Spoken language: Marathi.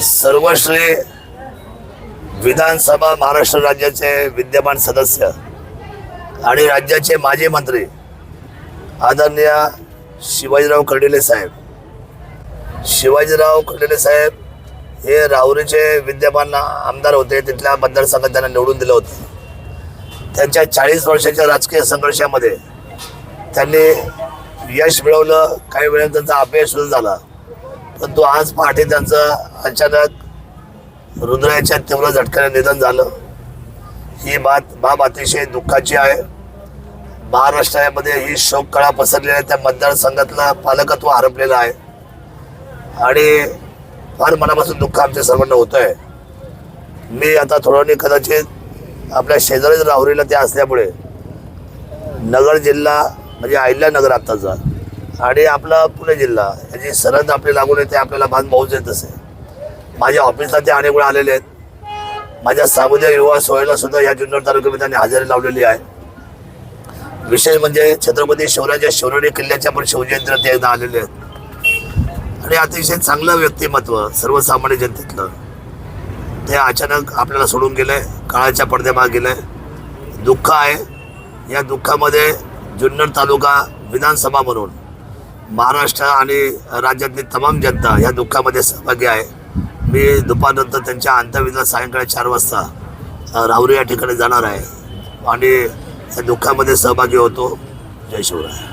सर्वश्री विधानसभा महाराष्ट्र राज्याचे विद्यमान सदस्य आणि राज्याचे माजी मंत्री आदरणीय शिवाजीराव कर्डिले साहेब. शिवाजीराव कर्डिले साहेब हे राहुरीचे विद्यमान आमदार होते तिथल्या मतदारसंघात त्यांना निवडून दिलं होतं. त्यांच्या चाळीस वर्षाच्या राजकीय संघर्षामध्ये त्यांनी यश मिळवलं काही वेळेला त्यांचा अपयश सुरू झाला. परंतु आज पहाटे त्यांचं अचानक हृदयाच्या तीव्र झटक्याने निधन झालं. ही बात बाब अतिशय दुःखाची आहे. महाराष्ट्रामध्ये ही शोक कळा पसरलेली आहे त्या मतदारसंघातलं पालकत्व हरपलेलं आहे. आणि फार मनापासून दुःख आमच्या सर्वांना होतं आहे मी आता थोडं कदाचित आपल्या शेजारीच राहुरीला ते असल्यामुळे नगर जिल्हा म्हणजे अहिल्यानगर आत्ताचा आणि आपला पुणे जिल्हा याची सरहद आपली लागून आहे ते आपल्याला भान भाऊच येत असे. माझ्या ऑफिसला ते अनेक वेळा आलेले आहेत. माझ्या सामुदायिक युवा सोहळ्याला सुद्धा या जुन्नर तालुक्यामध्ये त्यांनी हजेरी लावलेली आहे. विशेष म्हणजे छत्रपती शिवराजच्या शिवराणी किल्ल्याच्या पण शिवजयंतीला ते एकदा आलेले आहेत. आणि अतिशय चांगलं व्यक्तिमत्व सर्वसामान्य जनतेतलं. ते अचानक आपल्याला सोडून गेलंय काळाच्या पडद्यामागे आहे दुःख आहे. या दुःखामध्ये जुन्नर तालुका विधानसभा म्हणून महाराष्ट्र आणि राज्यातली तमाम जनता या दुःखामध्ये सहभागी आहे. मी दुपारनंतर त्यांच्या अंत्यविधीला सायंकाळी चार वाजता राहुरी या ठिकाणी जाणार आहे. आणि या दुःखामध्ये सहभागी होतो. जय शिवराय.